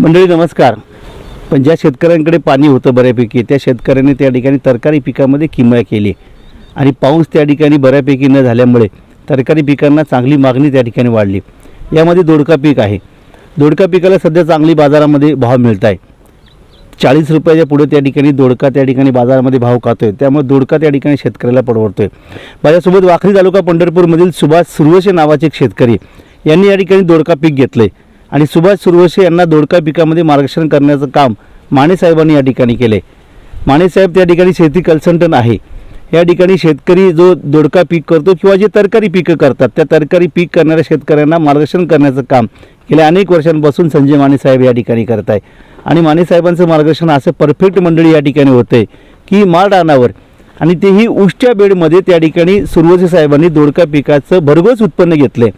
मंडळी नमस्कार. पण ज्या शेतकऱ्यांकडे पाणी होतं बऱ्यापैकी त्या शेतकऱ्यांनी त्या ठिकाणी तरकारी पिकामध्ये किमया केली. आणि पाऊस त्या ठिकाणी बऱ्यापैकी न झाल्यामुळे तरकारी पिकांना चांगली मागणी त्या ठिकाणी वाढली. यामध्ये दोडका पीक आहे. दोडका पिकाला सध्या चांगली बाजारामध्ये भाव मिळत आहे चाळीस रुपयाच्या पुढे त्या ठिकाणी दोडका त्या ठिकाणी बाजारामध्ये भाव खातोय त्यामुळे दोडका त्या ठिकाणी शेतकऱ्याला परवडतोय. माझ्यासोबत वाखरी तालुका पंढरपूरमधील सुभाष सुरवशे नावाचे एक शेतकरी यांनी या ठिकाणी दोडका पीक घेतलं आहे आणि सुभाष सुरवशी यांना दोडका पिकामध्ये मार्गदर्शन करण्याचं काम माणेसाहेबांनी या ठिकाणी केले मानेसाहेब त्या ठिकाणी शेती कन्सल्टंट आहे. या ठिकाणी शेतकरी जो दोडका पीक करतो किंवा जे तरकारी पिकं करतात त्या तरकारी पीक करणाऱ्या शेतकऱ्यांना मार्गदर्शन करण्याचं काम गेल्या अनेक वर्षांपासून संजय माणेसाहेब या ठिकाणी करत आहे. आणि माणेसाहेबांचं मार्गदर्शन असं परफेक्ट मंडळी या ठिकाणी होते की माळरानावर. आणि तेही उष्ट्या बेडमध्ये त्या ठिकाणी सुरवसे साहेबांनी दोडका पिकाचं भरघोस उत्पन्न घेतलंय.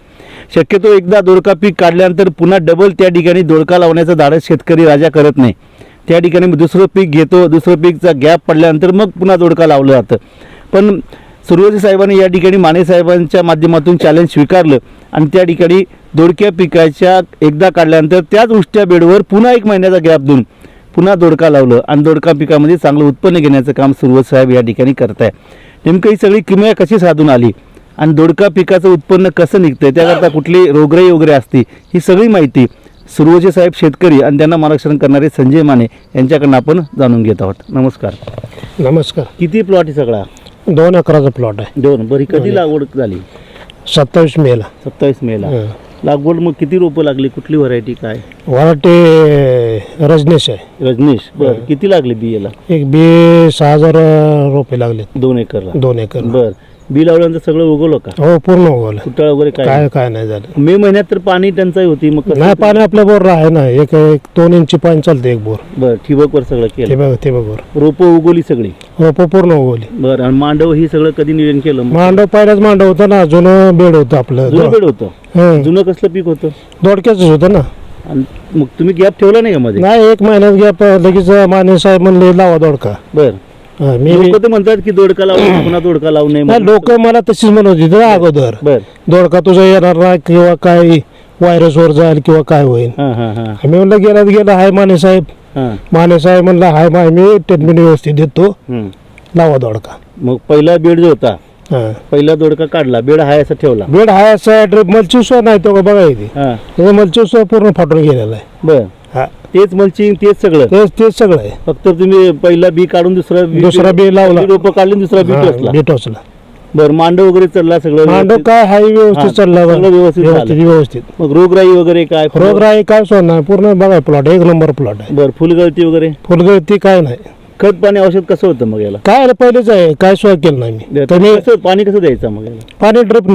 शक्यतो एकदा दोडका पीक काढल्यानंतर पुन्हा डबल त्या ठिकाणी दोडका लावण्याचं धाडस शेतकरी राजा करत नाही. त्या ठिकाणी मग दुसरं पीक घेतो दुसरं पीकचा गॅप पडल्यानंतर मग पुन्हा दोडका लावलं जातं. पण सुरुवाती साहेबांनी या ठिकाणी माने साहेबांच्या माध्यमातून चॅलेंज स्वीकारलं आणि त्या ठिकाणी दोडक्या पिकाच्या एकदा काढल्यानंतर त्याच उष्ट्या बेडवर पुन्हा एक महिन्याचा गॅप देऊन पुन्हा दोडका लावलं आणि दोडका पिकामध्ये चांगलं उत्पन्न घेण्याचं काम सुरवत साहेब या ठिकाणी करत आहे नेमकं ही सगळी किमया कशी साधून आली? आणि दोडका पिकाचं उत्पन्न कसं निघतंय त्याकरता कुठली रोगराई वगैरे असते ही सगळी माहिती सुरवचे साहेब शेतकरी आणि त्यांना मार्गदर्शन करणारे संजय माने यांच्याकडनं आपण जाणून घेत आहोत. नमस्कार. नमस्कार. किती प्लॉट आहे सगळा? दोन एकराचा प्लॉट आहे. दोन. बरी कधी लागवड झाली? सत्तावीस मेला. सत्तावीस मेला. लागवड मग किती रोपं लागली? कुठली व्हरायटी काय? वराटे रजनीश आहे. रजनीश. बर किती लागले बियाला एक बी सहा हजार रुपये लागले दोन एकरला. दोन एकर बर. बी लावल्यानंतर सगळं उगवलं का? हो पूर्ण उगवलं. कुटाळ वगैरे काय? काय काय नाही झालं. मे महिन्यात तर पाणी टंचाई होती मग कसं नाही पाणी आपल्या बोर आहे ना एक एक दोन इंची पाणी चालतं एक बोर. बर ठिबकवर सगळं ते केलं. बघ ते बघ बोर रोपं उगवली सगळी? रोप पूर्ण उगवली. बर आणि मांडव ही सगळं कधी नियोजन केलं मग? मांडव पहिल्याच मांडव होतं ना जुनं बेड होतं आपलं जुनं बेड होतं? हं. जुनं कसलं पीक होतं? दोडक्याच होतं ना. आणि मग तुम्ही गॅप ठेवला नाही का मध्ये? नाही एक महिन्यात गॅप लगेच माने साहेब म्हणले लावा दोडका. बर. हं, मी लोक तर म्हणतात की दोडका लावू नये, पुन्हा दोडका लावू नये नाही लोक मला तशीच म्हणत होती ना अगोदर. बर. दोडका तुझा येणार नाही किंवा काय व्हायरस वर जाईल किंवा काय होईल. हा हा हा. आम्ही म्हणलं गेल्यात गेलं हाय माने साहेब. हा. माने साहेब म्हणलं हाय माय मी ट्रीटमेंट व्यवस्थित देतो. हम्म. लावा दोडका. मग पहिला बेड जो होता हा. पहिला दोडका काढला बेड हाय असा ठेवला. बेड हाय असा ड्रिप मलचिवसा नाही तो का बघा इथे. हा. त्याचा पूर्ण फाटून गेलेला आहे. बर. हा तेच मल्चिंग तेच सगळं. तेच तेच सगळं आहे. फक्त तुम्ही पहिला बी काढून दुसरा बी दुसरा बी लावला. रोप काढले आणि दुसरा बी टोचला. बी टोचला. बर मांडव वगैरे चढला सगळं मांडव व्यवस्थित. काय हाय हा, व्यवस्थित चालला. सगळं व्यवस्थित व्यवस्थित झालं. व्यवस्थित मग रोगराई वगैरे काय? रोगराई काय सोडणार पूर्ण बघा प्लॉट एक नंबर प्लॉट आहे. बर फुलगळती वगैरे? फुलगळती काय नाही. खत पाणी औषध कसं होतं मग याला? काय पहिलेच आहे. काय सोय केलं नाही मी. तर मी कसं पाणी कसं द्यायचं मग याला? पाणी ड्रिप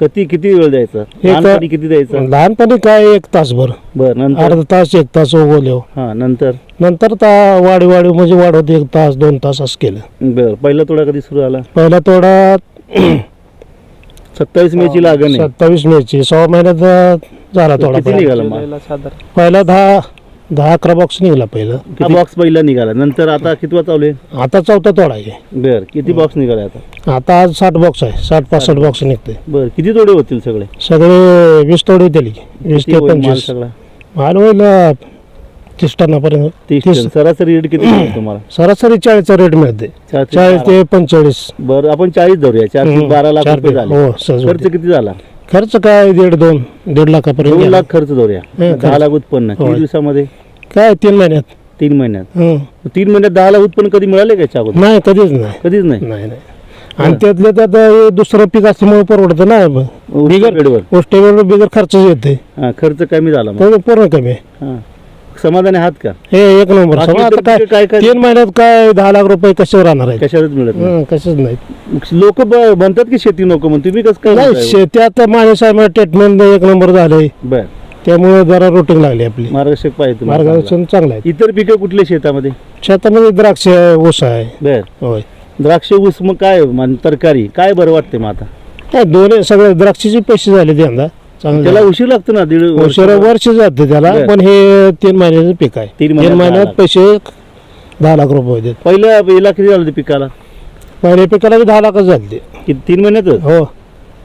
किती किती वेळ द्यायचा? लहानपणी किती द्यायचं? लहानपणी काय एक तासभर बर नंतर? अर्धा तास एक तास उगवले हा. नंतर? नंतर ता वाढी वाढी म्हणजे वाढवत एक तास दोन तास असं केलं. बर पहिला तोडा कधी सुरू झाला? पहिला तोडा सत्तावीस मे ची लागण आहे. सत्तावीस मेची सहा महिन्यात झाला तोडा किती. निघाला पहिला दहा दहा अकरा बॉक्स निघाला पहिलं. हा बॉक्स पहिला निघाला. नंतर आता कितवा चालू आहे? आता चौथा तोडा आहे. बर किती बॉक्स निघाले आता? आता आज साठ बॉक्स आहे. साठ पासष्ट बॉक्स निघते बर किती तोडे होतील सगळे? सगळे वीस तोडे दिली वीस किती ते होईल माल पंचवीस. सगळा? माल होईल अं, तीस टनापर्यंत. तीस तीस. टन. सरासरी रेट किती मिळेल तुम्हाला? सरासरी चाळीसचा रेट मिळते. चाळीस. ते पंचेचाळीस. बरं आपण चाळीस धरूया. चार हम्म, बारा लाख चार रुपये झाले? हो सहज खर्च होते. किती झाला? खर्च काय दीड दोन दीड लाखापर्यंत दोन गेला. लाख खर्च धरूया हं, दहा खर्च. लाख उत्पन्न. किती होय. दिवसामध्ये? काय तीन महिन्यात. तीन महिन्यात. हं. तीन महिन्यात दहा लाख उत्पन्न कधी मिळाले का याच्या अगोदर? नाही कधीच नाही. कधीच नाही? नाही नाही. आणि त्यातल्या त्यात हे दुसरं पीक असल्यामुळे परवडतं ना बिगर गोष्टीवर बिगर खर्च येते हा खर्च कमी झाला मग. पूर्ण कमी. आहे. हा. समाधानी आहात का? हे एक नंबर. बाकी सगळं आता इतर पिकं काय- तीन महिन्यात काय दहा लाख रुपये कशावर राहणार आहे कशावरच मिळत नाही. कशाच नाही लोक म्हणतात की शेती नको म्हणून. तुम्ही कसं काय नाही म्हणताय? शेती आता माझ्या साहेब ट्रीटमेंट एक नंबर झाले बर. त्यामुळे जरा रुटीन लागली आपली. मार्गदर्शक पाहिजे तुम्हाला मार्गदर्शन चांगलं. आहे. इतर पिकं कुठले शेतामध्ये? शेतामध्ये द्राक्ष आहे ऊस आहे. बर. होय. द्राक्ष ऊस मग काय मान- तरकारी काय बरं वाटते मग आता? काय दोन्ही सगळे द्राक्षाचे पैसे झाले यंदा. चांगले त्याला. उशीर लागतो ना दीड वर्ष. वर्ष जाते त्याला. पण हे तीन महिन्याचं पीक आहे. तीन तीन महिन्यात. पैसे दहा लाख रुपये देत. पहिल्या याला किती झालं ते पिकाला? पहिल्या पिकाला बी दहा लाखच झाले किती तीन महिन्यातच? हो.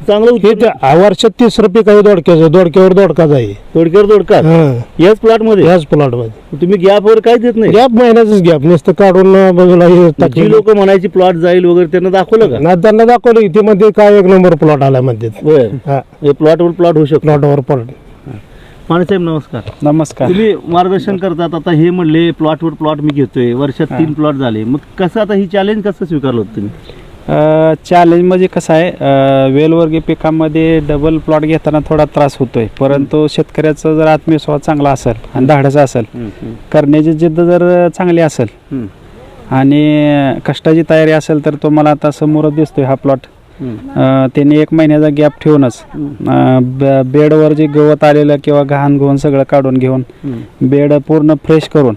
चांगलं हे उत्पन्न ते वर्षात तिसरं पीक आहे दोडक्याचं दोडक्यावर दोडकाच आहे थोडक्यावर दोडका? हा. याच प्लॉटमध्ये याच प्लॉटमध्ये तुम्ही गॅप वर काय देत नाही? गॅप महिन्याच गॅप नुसतं काढून बाजूला हे जी टाकलं. लोक म्हणायची प्लॉट जाईल वगैरे त्यांना दाखवलं का? ना त्यांना दाखवलं. इथे मध्ये काय एक नंबर प्लॉट आला मध्ये. बर. हा. प्लॉट वर प्लॉट होऊ शकतो. प्लॉटवर प्लॉट साहेब नमस्कार. नमस्कार. तुम्ही मार्गदर्शन करतात. आता हे म्हणले प्लॉट वर प्लॉट मी घेतोय. वर्षात तीन प्लॉट झाले. मग कसं आता ही चॅलेंज कसं स्वीकारलं होतं तुम्ही? चॅलेंज म्हणजे कसं आहे वेलवर्गीय पिकामध्ये डबल प्लॉट घेताना थोडा त्रास होतोय परंतु शेतकऱ्याचा जर आत्मविश्वास चांगला असेल आणि धाडसा असेल करण्याची जिद्द जर चांगली असेल. आणि कष्टाची तयारी असेल तर तुम्हाला आता समोरच दिसतोय हा प्लॉट. त्यांनी एक महिन्याचा गॅप ठेवूनच बेडवर जे गवत आलेलं किंवा घाण घेऊन सगळं काढून घेऊन. बेड पूर्ण फ्रेश करून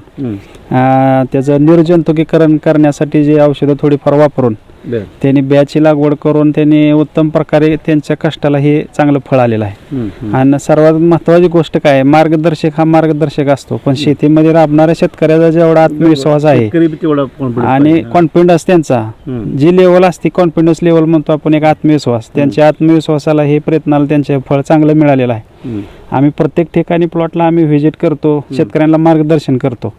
त्याचं निर्जंतुकीकरण करण्यासाठी जे औषधं थोडीफार वापरून बर. त्यांनी ब्याची लागवड करून त्यांनी उत्तम प्रकारे त्यांच्या कष्टाला हे चांगलं फळ आलेलं आहे. आणि सर्वात महत्वाची गोष्ट काय? मार्गदर्शक हा मार्गदर्शक असतो पण शेतीमध्ये राबणाऱ्या शेतकऱ्याचा जेवढा आत्मविश्वास आहे आणि. कॉन्फिडन्स त्यांचा. जी लेवल असते कॉन्फिडन्स लेवल म्हणतो आपण एक आत्मविश्वास त्यांच्या आत्मविश्वासाला हे प्रयत्नाला त्यांचे फळ चांगलं मिळालेलं आहे. आम्ही प्रत्येक ठिकाणी प्लॉटला आम्ही व्हिजिट करतो शेतकऱ्यांना मार्गदर्शन करतो.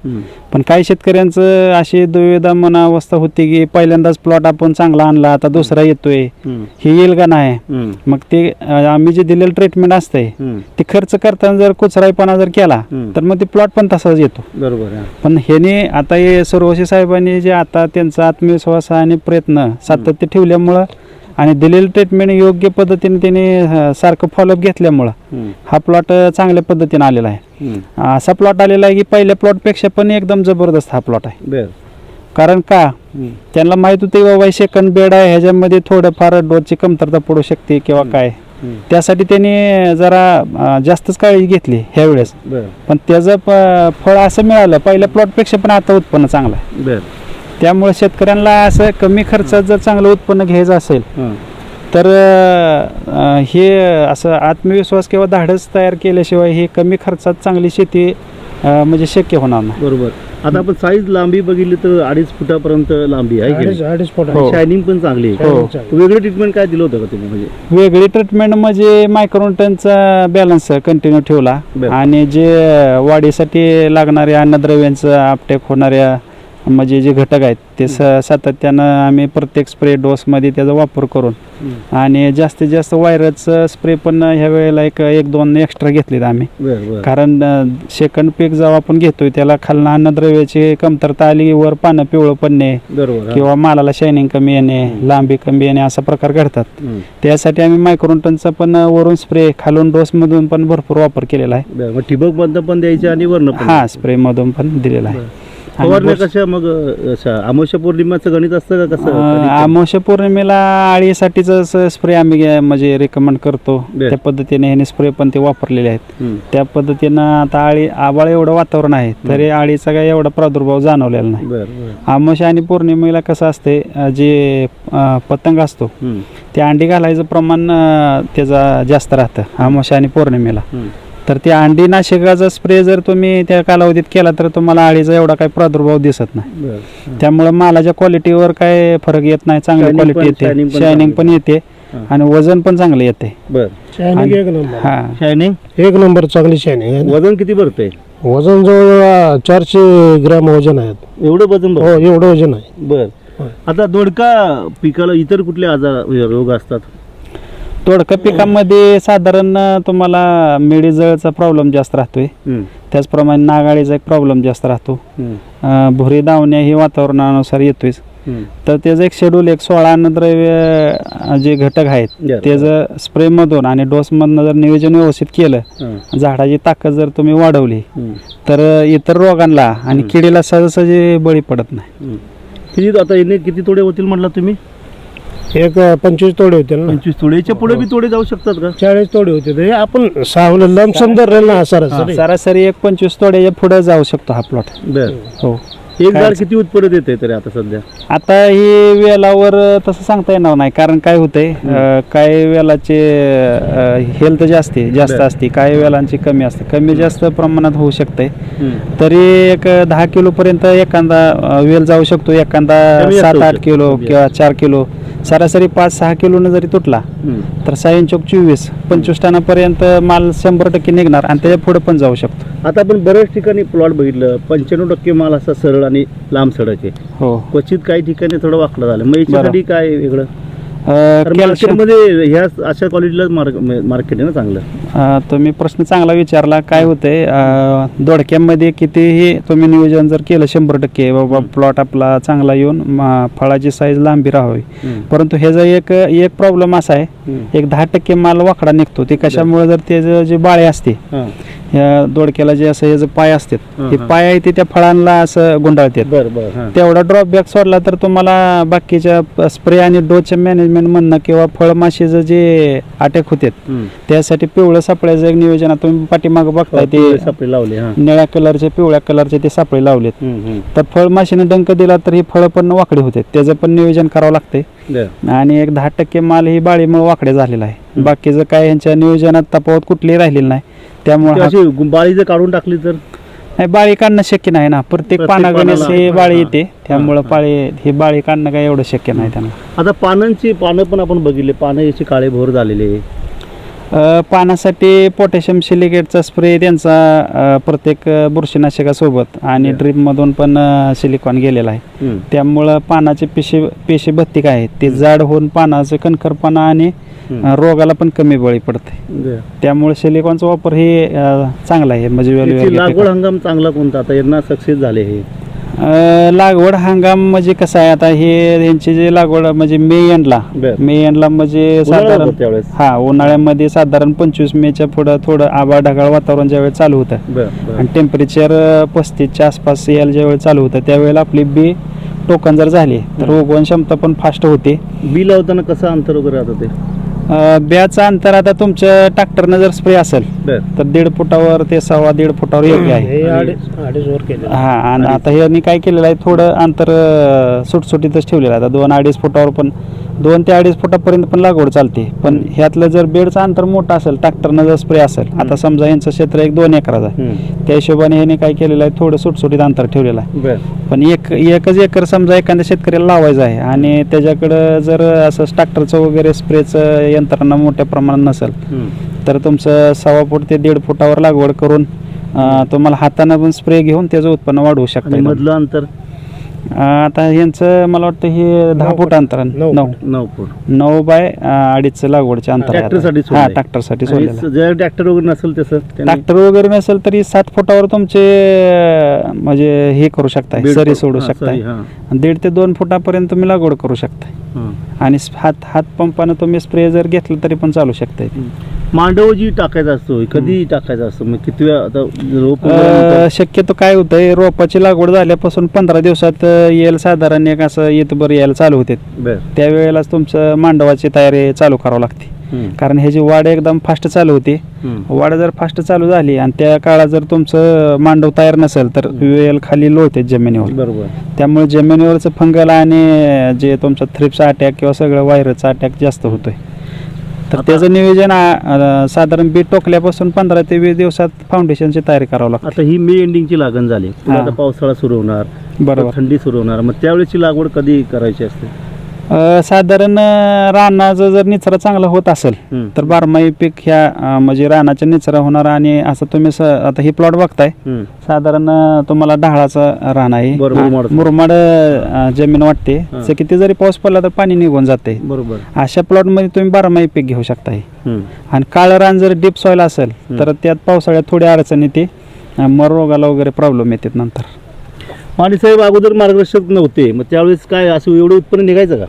पण काही शेतकऱ्यांचं अशी दुविधा मना अवस्था होती की पहिल्यांदाच प्लॉट आपण चांगला आणला आता दुसरा येतोय. हे येईल का नाही. मग ते आम्ही जे दिलेलं ट्रीटमेंट असतंय. ते खर्च करताना जर कुचराईपणा जर केला. तर मग ते प्लॉट पण तसाच येतो बरोबर. पण ह्याने आता हे सर्वशी साहेबांनी जे आता त्यांचा आत्मविश्वास आणि प्रयत्न सातत्य ठेवल्यामुळं आणि दिलेलं ट्रीटमेंट योग्य पद्धतीने त्याने सारखं फॉलोअप घेतल्यामुळं. हा प्लॉट चांगल्या पद्धतीने आलेला आहे. असा प्लॉट आलेला आहे की पहिल्या प्लॉटपेक्षा पण एकदम जबरदस्त हा प्लॉट आहे. कारण का. त्यांना माहीत होते बाबा सेकंड बेड आहे ह्याच्यामध्ये थोडंफार डोसची कमतरता पडू शकते किंवा काय. त्यासाठी त्यांनी जरा जास्तच काळजी घेतली ह्यावेळेस बर. पण त्याचं फळ असं मिळालं पहिल्या प्लॉटपेक्षा पण आता उत्पन्न चांगलं आहे. त्यामुळे शेतकऱ्यांना असं कमी खर्चात जर चांगलं उत्पन्न घ्यायचं असेल हं. तर अं, हे असं आत्मविश्वास किंवा धाडस तयार केल्याशिवाय हे कमी खर्चात चांगली शेती अं, म्हणजे शक्य होणार नाही बरोबर आता आपण साईज लांबी बघितली तर अडीच फुटापर्यंत लांबी आहे अडीच फूट हो. शायनिंग पण चांगली आहे हो. वेगळं ट्रीटमेंट काय दिलं होतं का तुम्ही म्हणजे वेगळी ट्रीटमेंट म्हणजे मायक्रोन्टनचा बॅलन्स कंटिन्यू ठेवला बरं. आणि जे वाढीसाठी लागणाऱ्या अन्नद्रव्यांचं आपटेक होणाऱ्या म्हणजे जे घटक आहेत ते स सातत्यानं आम्ही प्रत्येक स्प्रे डोसमध्ये त्याचा वापर करून आणि जास्तीत जास्त व्हायरसचं स्प्रे पण ह्या वेळेला एक एक दोन एक्स्ट्रा घेतलेत आम्ही. कारण सेकंड पीक जेव्हा आपण घेतोय त्याला खालनं अन्नद्रव्याची कमतरता आली वर पानं पिवळं पडणे. किंवा मालाला शायनिंग कमी येणे लांबी कमी येणे असा प्रकार घडतात. त्यासाठी आम्ही मायक्रोन्टनचा पण वरून स्प्रे खालून डोस मधून पण भरपूर वापर केलेला आहे. ठिबक बंद पण द्यायचे आणि पण हा स्प्रे मधून पण दिलेला आहे. फवारण्या कशा मग पौर्णिमाचं गणित असतं का कसं अं, कधी- अमावस्या पौर्णिमेला आळीसाठीच स्प्रे आम्ही म्हणजे रेकमेंड करतो. त्या पद्धतीने ह्याने स्प्रे पण ते वापरलेले आहेत. त्या पद्धतीनं आता आळी आबाळ एवढं वातावरण आहे तरी आळीचा काही एवढा प्रादुर्भाव जाणवलेला नाही अमावस्या आणि पौर्णिमेला कसं असते जे पतंग असतो. ते अंडी घालायचं प्रमाण त्याचा जास्त राहतं अमावस्या आणि पौर्णिमेला. तर ते अंडी नाशकाचा स्प्रे जर तुम्ही त्या कालावधीत केला तर तुम्हाला आळीचा एवढा काही प्रादुर्भाव दिसत नाही. बर त्यामुळे मालाच्या क्वालिटीवर काय फरक येत नाही चांगली क्वालिटी येते. शायनिंग पण. येते हा. आणि वजन पण चांगलं येते. बर. शायनिंग एक नंबर. हा. शायनिंग एक नंबर चांगली शायनिंग. वजन किती भरतंय वजन जवळ चारशे ग्रॅम वजन आहेत एवढं वजन? हो एवढं वजन आहे. बर. आता दोडका पिकाला इतर कुठले आजार रोग असतात? तोडका पिकामध्ये साधारण तुम्हाला मेडीजळचा प्रॉब्लेम जास्त राहतोय. त्याचप्रमाणे नागाळीचा एक प्रॉब्लेम जास्त राहतो हं. भुरी धावण्या ही वातावरणानुसार येतोयच हं. तर त्याचं एक शेड्यूल एक सोळा अन्नद्रव्य जे घटक आहेत. त्याचं स्प्रेमधून आणि डोसमधनं जर नियोजन व्यवस्थित केलं. झाडाची ताकद जर तुम्ही वाढवली. तर इतर रोगांना आणि किडीला सहजासहजी बळी पडत नाही. किती आता किती तोडे होतील म्हटलं तुम्ही एक पंचवीस तोडे होते ना. पंचवीस तोडेच्या पुढे बी तोडे जाऊ शकतात का? चाळीस तोडे होते ते. आपण सावलं लमसम धरलेलं ना सरासरी. सरासरी एक पंचवीस तोड्याच्या पुढे जाऊ शकतो हा प्लॉट बर. हो. एक काय झाड किती उत्पन्न देते तरी आता सध्या? आता ही वेलावर तसं सांगता येणार नाही. कारण काय होतंय काही वेलाचे हेल्थ जास्त जास्त. असते. काही वेलांची कमी असते. कमी जास्त प्रमाणात होऊ शकते. हं. तरी एक दहा किलो पर्यंत एखादा वेल जाऊ शकतो. एखादा सात आठ किलो किंवा चार किलो. सरासरी पाच सहा किलोनं जरी तुटला. तर सायन चौक चोवीस पंचवीस टनापर्यंत माल शंभर टक्के निघणार आणि त्याच्या पुढे पण जाऊ शकतो. आता आपण बऱ्याच ठिकाणी प्लॉट बघितलं पंच्याण्णव टक्के माल असा सरळ आणि लांब सडक आहे. हो. क्वचित काही ठिकाणी थोडं वाकडं झालं. मग याच्यासाठी काय वेगळं? कॅल्शियम मार्केटमध्ये ह्या अशा क्वालिटीला मार्केट आहे ना चांगलं? अं, तुम्ही प्रश्न चांगला विचारला. काय होतंय अं, दोडक्यामध्ये कितीही तुम्ही नियोजन जर केलं शंभर टक्के बाबा प्लॉट आपला चांगला येऊन म- फळाची साईज लांबी राहावी. परंतु ह्याचा एक एक प्रॉब्लेम असा आहे एक दहा टक्के माल वाकडा निघतो. ते कशामुळे जर त्याचं जे बाळे असते हां. या दोडक्याला जे असं याचं पाय असतात हं, ते हं. पाय आहे ते त्या फळांना असं गुंडाळतात. बरं बरं हां. तेवढा ड्रॉपबॅक सोडला तर तुम्हाला बाकीच्या स्प्रे आणि डोसच्या मॅनेजमेंट म्हणणं किंवा फळमाशीचं जे अटॅक होते. त्यासाठी पिवळं सापळ्याचं एक नियोजन आता तुम्ही पाठीमागं बघताय ते सापळे लावले निळ्या कलरचे पिवळ्या कलरचे ते सापळे लावलेत. तर फळमाशीने डंक दिला तर ही फळं पण वाकडे होते त्याचं पण नियोजन करावं लागतंय. आणि एक दहा टक्के माल ही बाळीमुळे वाकडे झालेला आहे बाकीचं काय यांच्या नियोजनात तफावत कुठलीही राहिलेली नाही त्यामुळे बाळी जर काढून टाकली तर नाही बाळी काढणं शक्य नाही ना प्रत्येक प्रत्येक पानागणेस पानाला- हे बाळी. येते त्यामुळं. पाळी ही बाळी काढणं काय एवढं शक्य नाही त्यांना आता पानांची पानं पण आपण बघितले पानं याची काळे भोर झालेले आहे. पानासाठी पोटॅशियम सिलिकेटचा स्प्रे त्यांचा प्रत्येक बुरशीनाशकासोबत आणि. ड्रीपमधून पण सिलिकॉन गेलेला आहे हम्म. त्यामुळं पानाचे पेशी पेशी भत्तिक आहेत ते जाड होऊन पानाचं कणखरपणा आणि. अ, रोगाला पण कमी बळी पडते. त्यामुळे सिलिकॉनचा वापर हे चांगला आहे म्हणजे लागवड. हंगाम चांगला कोणता आता यांना सक्सेस झाले हे लागवड हंगाम म्हणजे कसं आहे? आता हे यांची जे लागवड म्हणजे मे एंडला. बरं. मे एंडला म्हणजे उन्हाळा साधारण होता त्यावेळेस. हा उन्हाळ्यामध्ये साधारण पंचवीस मेच्या पुढं थोडं आबाळ ढगाळ वातावरण ज्यावेळी चालू होतं. बरं बरं. आणि टेम्परेचर पस्तीसच्या आसपास यायला ज्यावेळी चालू होतं त्यावेळेला आपली बी टोकन जर झाली तर उगवण क्षमता पण फास्ट होते. बी लावताना कसं अंतर वगैरे राहतं ते? ब्याचं अंतर आता तुमच्या ट्रॅक्टरनं जर स्प्रे असेल बरं. तर दीड फुटावर ते सव्वा दीड फुटावर योग्य आहे. हे अडीच अडीच वर केले हा आणि आता ह्यांनी काय केलेलं आहे थोडं अंतर अं, सुटसुटीतच ठेवलेलं आहे. आता दोन अडीच फुटावर पण दोन ते अडीच फुटापर्यंत पण लागवड चालते. पण ह्यातलं जर बेडचं अंतर मोठं असेल ट्रॅक्टरनं जर स्प्रे असेल आता समजा यांचं क्षेत्र एक दोन एकराचं आहे. त्या हिशोबाने ह्याने काय केलेलं आहे थोडं सुटसुटीत अंतर ठेवलेलं आहे. पण एक एकच एकर समजा एखाद्या शेतकऱ्याला लावायचं आहे आणि त्याच्याकडं जर असं ट्रॅक्टरचं वगैरे स्प्रेचं यंत्रणा मोठ्या प्रमाणात नसेल. तर तुमचं सव्वा फूट ते दीड फुटावर लागवड करून तुम्हाला हातानं पण स्प्रे घेऊन त्याचं उत्पन्न वाढवू शकता मधलं अंतर? आता यांचं मला वाटतं हे दहा फूट अंतर आहे. नऊ नऊ नऊ फूट नऊ बाय अं, अडीचचं लागवडचे अंतर आहे आता. ट्रॅक्टरसाठी हा सोडलंय. ट्रॅक्टरसाठी आणि सोडलेलं आहे. जर ट्रॅक्टर वगैरे नसेल तसं त्याने ट्रॅक्टर वगैरे नसेल तरी सात फुटावर तुमचे अं, म्हणजे हे करू शकताय बीड सरी सोडू हा, शकताय सरी, हा. आणि दीड ते दोन फुटापर्यंत तुम्ही लागवड करू शकताय. आणि हात हात पंपानं तुम्ही स्प्रे जर घेतलं तरी पण चालू शकताय. मांडव जी टाकायचा असतो कधी टाकायचा असतो? मग किती वेळा आता रोप शक्यतो काय होतंय रोपाची लागवड झाल्यापासून पंधरा दिवसात अं, येईल साधारण एक असं येतभर यायला चालू होते. त्यावेळेलाच तुमचं मांडवाची तयारी चालू करावं लागते. कारण ह्याची वाढ एकदम फास्ट चालू होते. वाढ जर फास्ट चालू झाली आणि त्या काळात जर तुमचं मांडव तयार नसेल तर वेल खाली लोळते जमिनीवर. बरोबर. त्यामुळे जमिनीवरचं फंगल आणि जे तुमचं थ्रिप्सचा अटॅक किंवा सगळं व्हायरसचा अटॅक जास्त होतोय. तर त्याचं नियोजन साधारण बी टोकल्यापासून पंधरा ते वीस दिवसात फाउंडेशनची तयारी करावं लागते. आता ही मे एंडिंगची लागण झाली. आता पावसाळा सुरू होणार. बरोबर. थंडी सुरू होणार. मग त्यावेळेची लागवड कधी करायची असते? अं, साधारण अं, रानाचं जर निचरा चांगला होत असेल हम्म. तर बारमाही पीक ह्या अं, म्हणजे रानाच्या निचरा होणार आणि असं तुम्ही स- आता ही प्लॉट बघताय हम्म. साधारण अं, तुम्हाला ढाळाचं रान आहे बरोबर, हा, मुरमाड. मुरमाड अं, जमीन वाटते हा. ते किती जरी पाऊस पडला तर पाणी निघून जाते बरोबर अशा प्लॉटमध्ये तुम्ही बारमाही पीक घेऊ शकताय हम्म. आणि काळं रान जर डीप सॉईल असेल. तर त्यात पावसाळ्यात थोडी अडचण येते अं, मर रोगाला वगैरे प्रॉब्लेम येतात नंतर आणि साहेब अगोदर मार्गदर्शक नव्हते. मग त्यावेळेस काय असं एवढं उत्पन्न निघायचं का?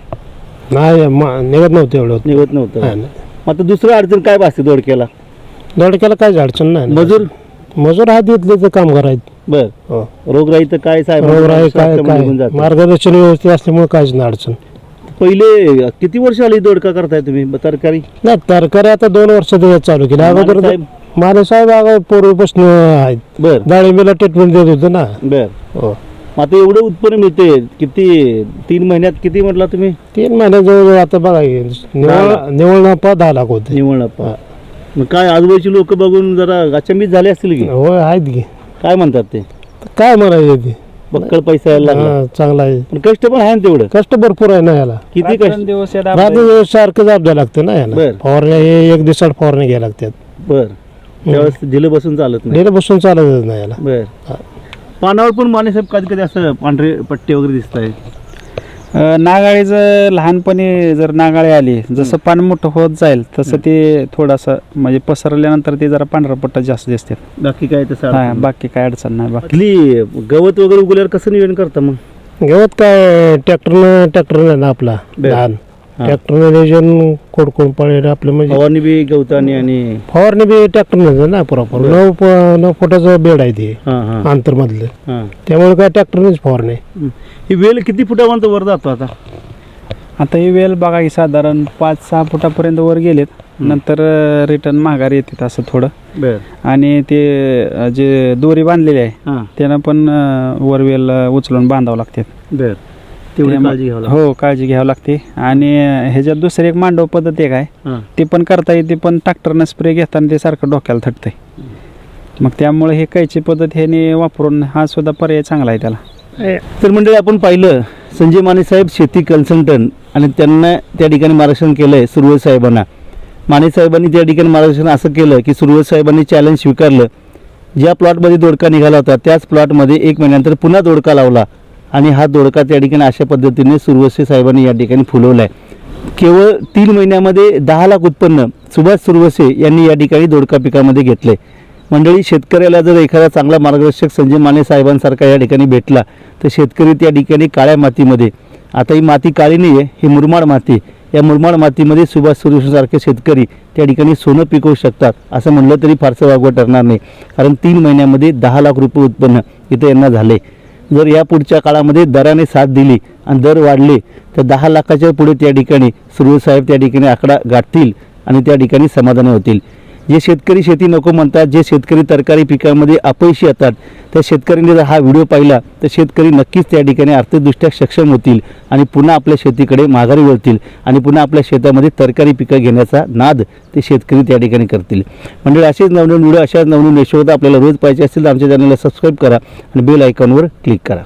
नाही म- निघत नव्हतं एवढं. निघत नव्हतं. नाही. मग आता दुसरं अडचण काय भासते दोडक्याला? दोडक्याला काहीच अडचण नाही. मजूर? मजूर हा देतले तर काम करायचं बर. हो. रोगराई तर काय साहेब? रोगराई काय स्वास्थ्यामध्ये निघून काय जातं. मार्गदर्शन व्यवस्थित असल्यामुळे काहीच नाही अडचण. पहिले किती वर्ष आली दोडका करताय तुम्ही? ब- तरकारी? नाही तरकारी आता दोन वर्ष दिवस चालू केली. अगोदर माने साहेब? माने साहेब अगोदर पूर्वीपासून आहेत. बर. डाळिंबीला ट्रीटमेंट देत होते ना. बर. हो. मग आता एवढं उत्पन्न मिळते किती तीन महिन्यात किती म्हटला तुम्ही? तीन महिने जवळ आता बघा हे लाख. निवळ निवळ नफा दहा लाख होते. निवळ मग काय आजूबाजूची लोक बघून जरा अचंबित झाले असतील की? होय आहेत की. काय म्हणतात ते? काय म्हणायचे ते? बक्कळ पैसा यायला लागला. हा, चांगला आहे. पण कष्ट पण आहे ना तेवढं? कष्ट भरपूर आहे ना याला. किती कष्ट? दिवस रात्री सारखं जाप द्यावं लागतं ना बर. याला फवारण्या हे एक दिवसाड फवारण्या घ्यायला लागतात. बर. त्यावेळेस दिलं बसून चालत नाही. डेली बसून चालतच नाही याला. बर. पानावर पण माने साहेब कधी कधी असं पांढरे पट्टे वगैरे दिसत आहेत अ, नागाळीचं लहानपणी जर नागाळी आली जसं पान मोठं होत जाईल तसं ते थोडंसं म्हणजे पसरल्यानंतर ते जरा पांढरा पट्टा जास्त दिसते बाकी काय तसं हा अडचण नाही. बाकी काय अडचण नाही बाकी. गवत वगैरे उगल्यावर कसं नियोजन करता मग? गवत काय ट्रॅक्टरनं ट्रॅक्टरनं ना आपला बर. ट्रॅक्टरनं नियोजन कोडकोड पळेल आपलं म्हणजे फवारणी बी गवतानी आणि फवारणी बी ट्रॅक्टरनं ना प्रॉपर. नऊ प- नऊ फुटाचं बेड आहे ते हां हां. आंतरमधलं हां. त्यामुळे काय ट्रॅक्टरनेच फवारणी. हं. ही वेल किती फुटापर्यंत वर जातो आता? आता ही वेल बघा की साधारण पाच सहा फुटापर्यंत वर गेलेत. नंतर रिटर्न माघारी येतात असं थोडं. बर. आणि ते अ, जे दोरी बांधलेली आहे हां. त्यानं पण अ, वर वेल अ, उचलून बांधावं लागते बर. तेवढी काळजी घ्यावं हो काळजी घ्यावी लागते. आणि ह्याच्यात दुसरी एक मांडव पद्धत एक आहे हां. ते पण करता येते पण ट्रॅक्टरनं स्प्रे घेताना ते सारखं डोक्याला थटतंय. मग त्यामुळे हे कैची पद्धत ह्याने वापरून हा सुद्धा पर्याय चांगला आहे त्याला. तर मंडळी आपण पाहिलं संजय माने साहेब शेती कन्सल्टंट आणि त्यांना त्या ठिकाणी मार्गदर्शन केलं आहे सुरवत साहेबांना. माने साहेबांनी त्या ठिकाणी मार्गदर्शन असं केलं की सुरवत साहेबांनी चॅलेंज स्वीकारलं. ज्या प्लॉटमध्ये दोडका निघाला होता त्याच प्लॉटमध्ये एक महिन्यानंतर पुन्हा दोडका लावला. आणि हा दोडका त्या ठिकाणी अशा पद्धतीने सुरवसे साहेबांनी या ठिकाणी फुलवला आहे केवळ तीन महिन्यामध्ये दहा लाख उत्पन्न सुभाष सुरवसे यांनी या ठिकाणी दोडका पिकामध्ये घेतले मंडळी शेतकऱ्याला जर एखादा चांगला मार्गदर्शक संजय माने साहेबांसारखा या ठिकाणी भेटला तर शेतकरी त्या ठिकाणी काळ्या मातीमध्ये. आता ही माती काळी नाही आहे ही मुरमाड माती या मुरमाड मातीमध्ये सुभाष सुरवसेसारखे शेतकरी त्या ठिकाणी सोनं पिकवू शकतात असं म्हणलं तरी फारसं वागवं ठरणार नाही. कारण तीन महिन्यामध्ये दहा लाख रुपये उत्पन्न इथं यांना झाले जर या पुढच्या काळामध्ये दराने साथ दिली आणि दर वाढले तर दहा लाखाच्या पुढे त्या ठिकाणी सुरवसाहेब त्या ठिकाणी आकडा गाठतील आणि त्या ठिकाणी समाधान होतील. जे शेतकरी शेती नको म्हणतात जे शेतकरी तरकारी पिकामध्ये अपयशी येतात त्या शेतकऱ्यांनी जर हा व्हिडिओ पाहिला तर शेतकरी नक्कीच त्या ठिकाणी आर्थिकदृष्ट्या सक्षम होतील आणि पुन्हा आपल्या शेतीकडे माघारी वळतील आणि पुन्हा आपल्या शेतामध्ये तरकारी पिकं घेण्याचा नाद ते शेतकरी त्या ठिकाणी करतील. म्हणजे असेच नवनवीन व्हिडिओ अशाच नवनवीन यशोदा आपल्याला रोज पाहिजे असतील तर आमच्या चॅनलला सबस्क्राईब करा आणि बेल आयकॉनवर क्लिक करा.